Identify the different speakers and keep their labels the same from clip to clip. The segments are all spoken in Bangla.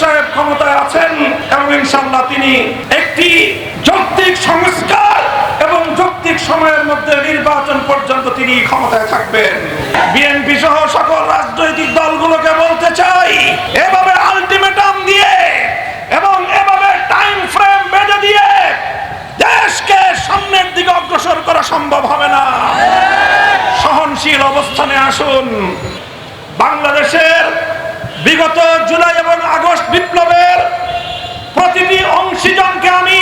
Speaker 1: সাহেব ক্ষমতায় আছেন এবং ইনশাল্লাহ তিনি একটি যৌক্তিক সংস্কার এবং যৌক্তিক সময়ের মধ্যে নির্বাচন পর্যন্ত তিনি ক্ষমতায় থাকবেন। বিএনপি সহ সকল রাজনৈতিক দলগুলোকে বলতে চাই, এভাবে আলটিমেটাম দিয়ে এবং এভাবে টাইম ফ্রেম বেঁধে দিয়ে দেশকে সামনের দিকে অগ্রসর করা সম্ভব হবে না। সহনশীল অবস্থানে আসুন। বাংলাদেশের বিগত জুলাই এবং আগস্ট বিপ্লবের প্রতিটি অংশীজনকে আমি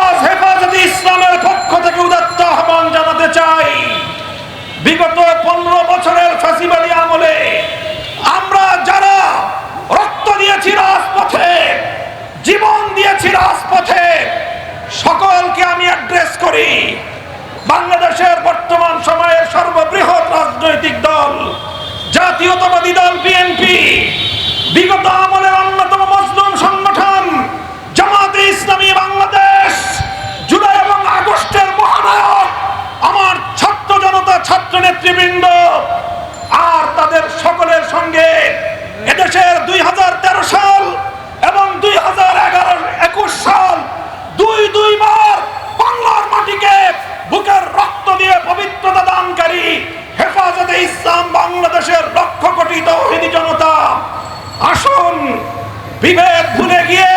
Speaker 1: আজ হেফাজতে ইসলামের পক্ষ থেকে উদাত্ত আহ্বান জানাতে চাই। বিগত পনেরো বছরের ফাঁসিবাদী আমলে আমরা যারা রক্ত দিয়েছি রাজপথে, জীবন দিয়েছি রাজপথে, সকলকে আমি অ্যাড্রেস করি। বাংলাদেশের বর্তমান সময়ের সর্ববৃহৎ রাজনৈতিক দল জাতীয়তাবাদী দল বিএনপি। বিগত আমলের অন্যতম মজলুম সংগঠন জামাতে ইসলামী বাংলাদেশ জুলাই এবং আগস্টের মহানায়ক আমার ছাত্র জনতা ছাত্র নেতৃবৃন্দ আর তাদের সকলের সঙ্গে এদেশের দুই সাল এবং দুই হাজার এগারো একুশ সাল দুই দুইবার বাংলার মাটিকে বুকের রক্ত দিয়ে পবিত্রতা দানকারী হেফাজতে ইসলাম বাংলাদেশের লক্ষ কোটি তৌহিদি জনতা আসুন বিভেদ ভুলে গিয়ে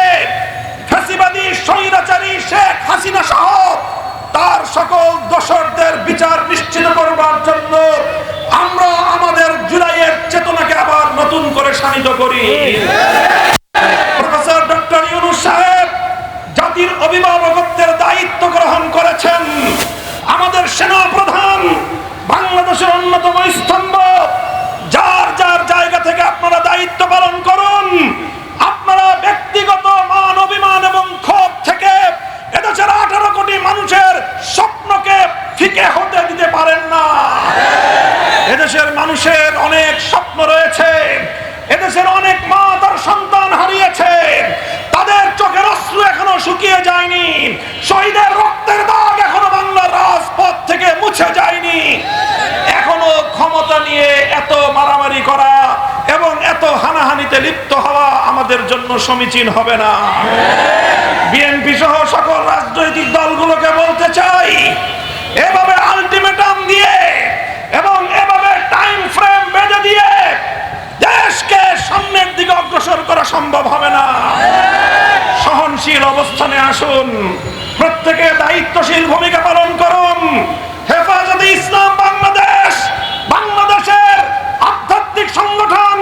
Speaker 1: ফ্যাসিবাদী, স্বৈরাচারী শেখ হাসিনা সহ তার সকল দোষরদের বিচার নিশ্চিত করবার জন্য আমরা আমাদের জুলাইয়ের চেতনাকে আবার নতুন করে শানিত করি। প্রফেসর ডক্টর ইউনুস সাহেব জাতির অভিভাবকত্বের দায়িত্ব গ্রহণ করেছেন। আমাদের সেনা প্রধান বাংলাদেশের অন্যতম স্তম্ভ যার যার জায়গা থেকে আপনারা দায়িত্ব পালন করুন আপনারা ব্যক্তিগত মান অভিমান এবং ক্ষোভ থেকে এদেশের আঠারো কোটি মানুষের স্বপ্নকে ফিকে হতে দিতে পারেন না এদেশের মানুষের অনেক স্বপ্ন রয়েছে, এদেশের অনেক মা তার সন্তান হারিয়েছে, তাদের চোখের অশ্রু এখনও শুকিয়ে যায়নি, শহীদের রক্তের দাগ এখনও বাংলার রাজপথ থেকে মুছে যায়নি। এখনও ক্ষমতা নিয়ে এত মারামারি করা এবং এত হানাহানিতে লিপ্ত হওয়া আমাদের জন্য সমীচীন হবে না। বিএনপি সহ সকল রাজনৈতিক দলগুলোকে বলতে চাই এভাবে আলটিমেটাম দিয়ে এবং এভাবে টাইম ফ্রেম বেঁধে দিয়ে দেশকে সামনের দিকে অগ্রসর করা সম্ভব হবে না সহনশীল অবস্থানে আসুন প্রত্যেকে দায়িত্বশীল ভূমিকা পালন করুন। হেফাজতে ইসলাম বাংলাদেশ, বাংলাদেশের আধ্যাত্মিক সংগঠন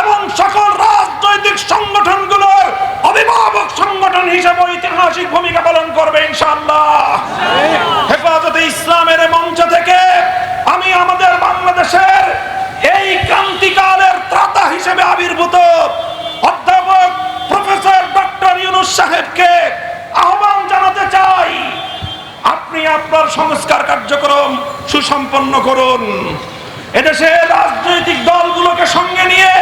Speaker 1: এবং সকল রাজনৈতিক সংগঠনগুলোর অভিভাবক সংগঠন হিসেবে ঐতিহাসিক ভূমিকা পালন করবে ইনশাআল্লাহ। হেফাজতে ইসলামের মঞ্চ থেকে আমি আমাদের বাংলাদেশের এই ক্রান্তিকালের ত্রাতা হিসেবে আবির্ভূত অধ্যাপক প্রফেসর ডক্টর ইউনুস সাহেবকে আহ্বান জানাতে চাই আপনি আপনার সংস্কার কার্যক্রম সুসম্পন্ন করুন। এদেশে রাজনৈতিক দলগুলোকে সঙ্গে নিয়ে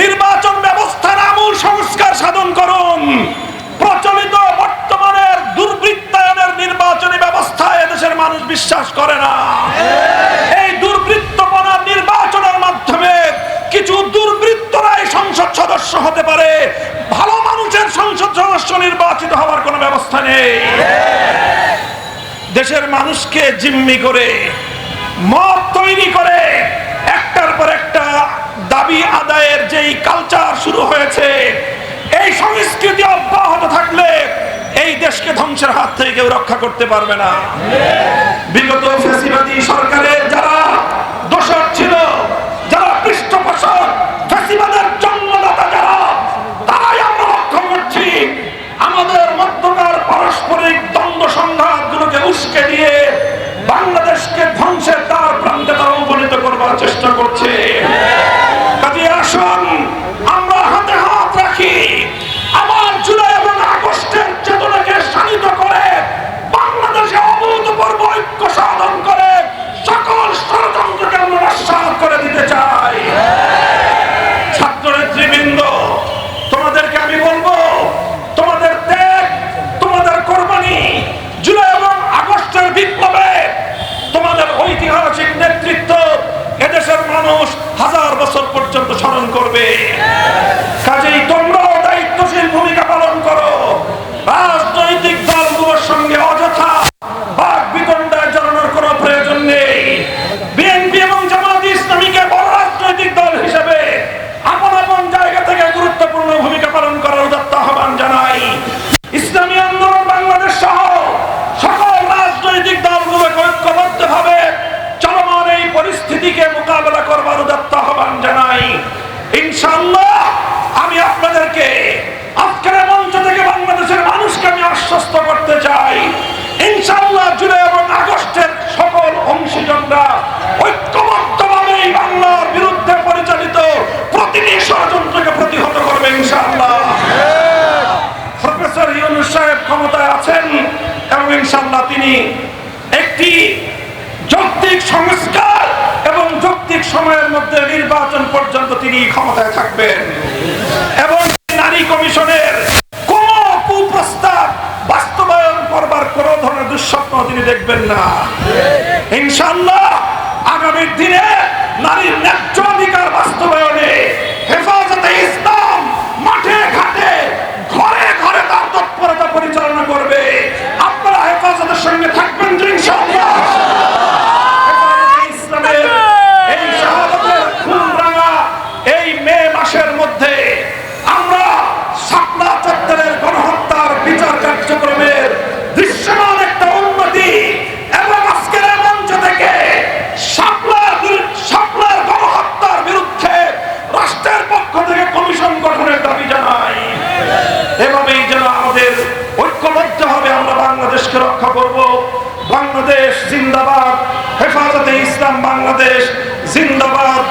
Speaker 1: নির্বাচন ব্যবস্থার আমূল সংস্কার সাধন করুন। প্রচলিত বর্তমানের দুর্বৃত্তায়নের নির্বাচনী ব্যবস্থায় এদেশের মানুষ বিশ্বাস করে না। দেশের মানুষকে জিম্মি করে মত তৈরি করে, একটার পর একটা দাবি আদায়ের যেই কালচার শুরু হয়েছে, এই সংস্কৃতি অব্যাহত থাকলে এই দেশকে ধ্বংসের হাত থেকে কেউ রক্ষা করতে পারবে না। বাংলাদেশকে ধ্বংসের তার প্রান্তে তারা উপনীত করবার চেষ্টা করছে। সুজনরা ঐক্যবদ্ধভাবে এই বাংলার বিরুদ্ধে পরিচালিত প্রতিটি ষড়যন্ত্রকে প্রতিহত করবে প্রফেসর ইউনুস সাহেব ক্ষমতায় আছেন এবং তিনি একটি যৌক্তিক সংস্কার এবং যৌক্তিক সময়ের মধ্যে নির্বাচন পর্যন্ত তিনি ক্ষমতায় থাকবেন। এবং নারী কমিশনের স্বপ্ন তিনি দেখবেন না। ইনশাল্লাহ আগামীর দিনে নারীর ন্যায্য অধিকার বাস্তবায়নে হেফাজতে বাংলাদেশ জিন্দাবাদ। হেফাজতে ইসলাম বাংলাদেশ জিন্দাবাদ।